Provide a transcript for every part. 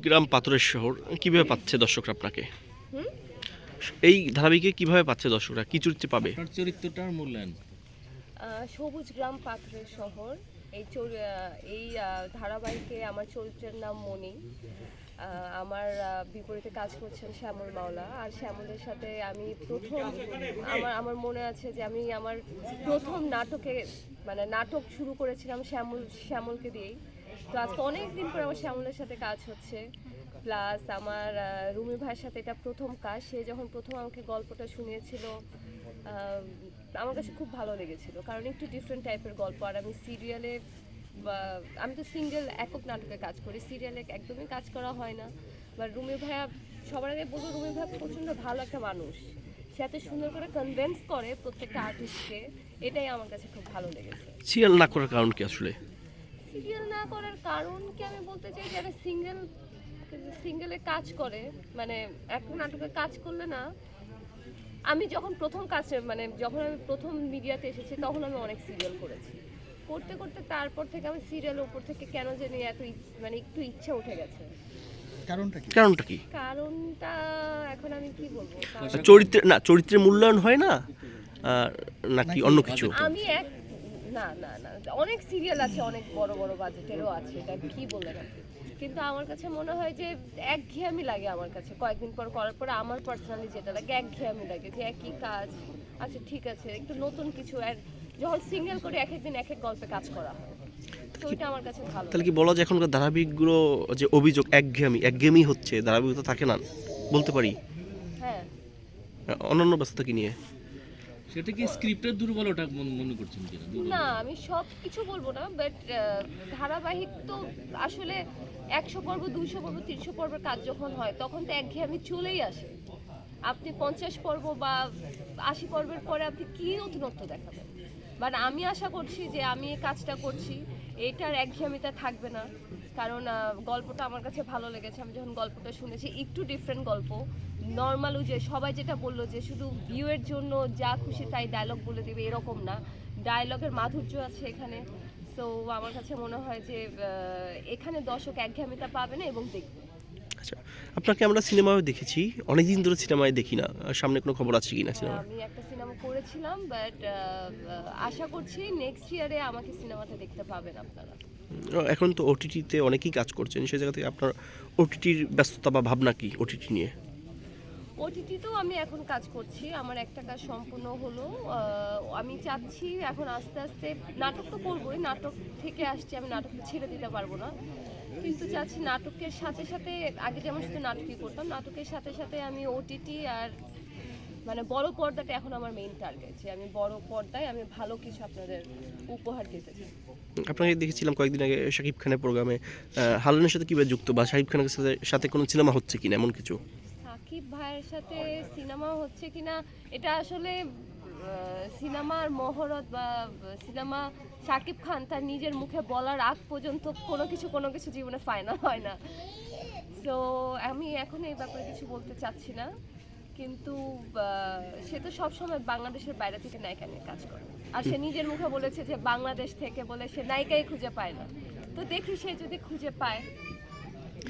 গ্রাম পাথরের শহর কীভাবে পাচ্ছে দর্শকরা আপনাকে? এই ধারাবাহিকে কীভাবে পাচ্ছে দর্শকরা? কি চরিত্রে পাবে? চরিত্রটার মূল্যায়ন সবুজ গ্রাম পাথরের শহর। এই চরি- এই ধারাবাহিকে আমার চরিত্রের নাম মনি আমার বিপরীতে কাজ করছেন শ্যামল মাওলা। আর শ্যামলের সাথে আমি প্রথম আমার আমার মনে আছে যে আমি আমার প্রথম নাটকে মানে নাটক শুরু করেছিলাম শ্যামল শ্যামলকে দিয়েই। তো আজকে অনেক দিন পর আমার শ্যামলের সাথে কাজ হচ্ছে। প্লাস আমার রুমি ভাইয়ের সাথে এটা প্রথম কাজ। সে যখন প্রথম আমাকে গল্পটা শুনিয়েছিল আমার কাছে খুব ভালো লেগেছিল। কারণ একটু ডিফারেন্ট টাইপের গল্প। আর আমি সিরিয়ালে বা, আমি তো সিঙ্গেল একক নাটকে কাজ করি। সিরিয়ালে একদমই কাজ করা হয় না। বা রুমি ভাইয়া, সবার আগে বলব, রুমি ভাইয়া প্রচণ্ড ভালো একটা মানুষ। সে এত সুন্দর করে কনভেন্স করে প্রত্যেকটা আর্টিস্টকে এটাই আমার কাছে খুব ভালো লেগেছে। সিরিয়াল না করার কারণ কি আসলে? সিরিয়াল না করার কারণ কি আমি বলতে চাই যারা সিঙ্গেল সিঙ্গেলে কাজ করে মানে একটা নাটকে কাজ করলে না আমি যখন প্রথম কাজে মানে যখন আমি প্রথম মিডিয়াতে এসেছি তখন আমি অনেক সিরিয়াল করেছি। করতে করতে তারপর থেকে আমি সিরিয়ালের উপর থেকে কেন জানি এত মানে একটু ইচ্ছা উঠে গেছে। কারণটা কি? কারণটা কি? কারণটা এখন আমি কি বলব? চরিত্রের না চরিত্রের মূল্যায়ন হয় না? আর নাকি অন্য কিছু? আমি এক না না না অনেক সিরিয়াল আছে অনেক বড় বড় বাজেটেরও আছে এটা কি আপনি? কিন্তু আমার কাছে মনে হয় যে একঘেয়েমি লাগে আমার কাছে। কয়েকদিন পর করার পরে আমার পার্সোনালি যেটা লাগে একঘেয়েমি লাগে যে একই কাজ। আচ্ছা ঠিক আছে একটু নতুন কিছু আর যখন সিঙ্গেল করে এক একদিন এক এক গল্পে কাজ করা হয়। তো ওইটা আমার কাছে ভালো তাহলে কি বলা যায় এখনকার ধারাবাহিকগুলো যে অভিযোগ একঘেয়েমি একঘেয়েমি হচ্ছে ধারাবাহিকতা থাকে না? বলতে পারি? হ্যাঁ। অন্যান্য ব্যস্ততা কি নিয়ে? সেটা কি স্ক্রিপ্টের দুর্বলতা মনে করছেন কিনা? না আমি সব কিছু বলব না বাট ধারাবাহিক তো আসলে একশো পর্ব দুইশো পর্ব তিনশো পর্বের কাজ যখন হয় তখন তো একঘেয়েমি চলেই আসে। আপনি পঞ্চাশ পর্ব বা আশি পর্বের পরে আপনি কী নতুনত্ব দেখাবেন? বাট আমি আশা করছি যে আমি এই কাজটা করছি এটার একঘেয়েমিতা থাকবে না। কারণ গল্পটা আমার কাছে ভালো লেগেছে। আমি যখন গল্পটা শুনেছি, একটু ডিফারেন্ট গল্প। নর্মাল যে, সবাই যেটা বলল যে, শুধু ভিউয়ের জন্য যা খুশি তাই ডায়লগ বলে দেবে, এরকম না। ডায়লগের মাধুর্য আছে এখানে। তো আমার কাছে মনে হয় যে এখানে দর্শক একঘেয়ামিতা পাবে না এবং দেখবে। আচ্ছা আপনাকে আমরা সিনেমায় দেখেছি অনেকদিন ধরে সিনেমায় দেখি না। সামনে কোনো খবর আছে কি না সিনেমা? আমি একটা সিনেমা করেছিলাম বাট আশা করছি নেক্সট ইয়ারে আমাকে সিনেমাতে দেখতে পাবেন আপনারা। এখন তো ওটিটিতে অনেকেই কাজ করছেন সেই জায়গা থেকে আপনার ওটিটির ব্যস্ততা বা ভাবনা কি ওটিটি নিয়ে? ওটিটিতেও আমি এখন কাজ করছি আমার একটা কাজ সম্পূর্ণ হলো আমি চাচ্ছি এখন আস্তে আস্তে নাটক তো করবোই নাটক থেকে আসছি আমি নাটকটা ছেড়ে দিতে পারব না। কিন্তু চাচ্ছি নাটকের সাথে সাথে আগে যেমন শুধু নাটকই করতাম নাটকের সাথে সাথে আমি ওটিটি আর মানে বড় পর্দাটা এখন আমার মেইন টার্গেট যে আমি বড় পর্দায় আমি ভালো কিছু আপনাদের উপহার দিতে চাই। আপনাকে দেখেছিলাম কয়েকদিন আগে শাকিব খানের প্রোগ্রামে হালনের সাথে কীভাবে যুক্ত বা শাকিব খানের সাথে সাথে কোনো সিনেমা হচ্ছে কিনা এমন কিছু? সাকিব ভাইয়ের সাথে সিনেমা হচ্ছে কিনা এটা আসলে সিনেমার মহরত বা সিনেমা সাকিব খান তার নিজের মুখে বলার আগ পর্যন্ত কোনো কিছু কোনো কিছু জীবনে ফাইনাল হয় না। তো আমি এখন এই ব্যাপারে কিছু বলতে চাচ্ছি না। কিন্তু সে তো সবসময় বাংলাদেশের বাইরে থেকে নায়িকা নিয়ে কাজ করে। আর সে নিজের মুখে বলেছে যে বাংলাদেশ থেকে বলে সে নায়িকাই খুঁজে পায় না। তো দেখি সে যদি খুঁজে পায়,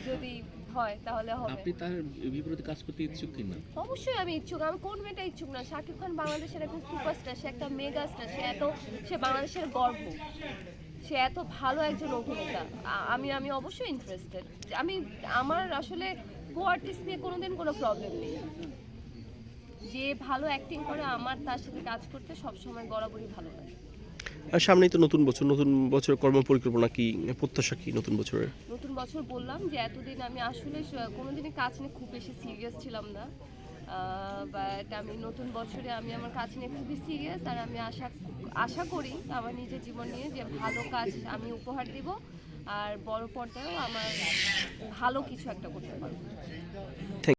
যদি হয় তাহলে হবে। আপনি তার বিপরীতে কাজ করতে ইচ্ছুক কিনা? অবশ্যই আমি ইচ্ছুক আমি কোন মেয়েটা ইচ্ছুক না? শাকিব খান বাংলাদেশের একজন সুপারস্টার সে একটা মেগা স্টার সে এত সে বাংলাদেশের গর্ব। সে এত ভালো একজন অভিনেতা। আমি আমি অবশ্যই ইন্টারেস্টেড আমি আমার আসলে কো আর্টিস্ট নিয়ে কোনোদিন কোনো প্রবলেম নেই। যে ভালো অ্যাক্টিং করে আমার তার সাথে কাজ করতে সবসময় বরাবরই ভালো লাগে। আর সামনেই তো নতুন বছর নতুন বছর কর্ম পরিকল্পনা কি, প্রত্যাশা কি নতুন বছরের? নতুন বছর বললাম যে এতদিন আমি আসলে কোনোদিনই কাজ নিয়ে খুব বেশি সিরিয়াস ছিলাম না। বাট আমি নতুন বছরে আমি আমার কাজ নিয়ে খুবই সিরিয়াস আর আমি আশা আশা করি আমার নিজের জীবন নিয়ে যে ভালো কাজ আমি উপহার দিব আর বড় পর্দায়ও আমার ভালো কিছু একটা করতে পারব।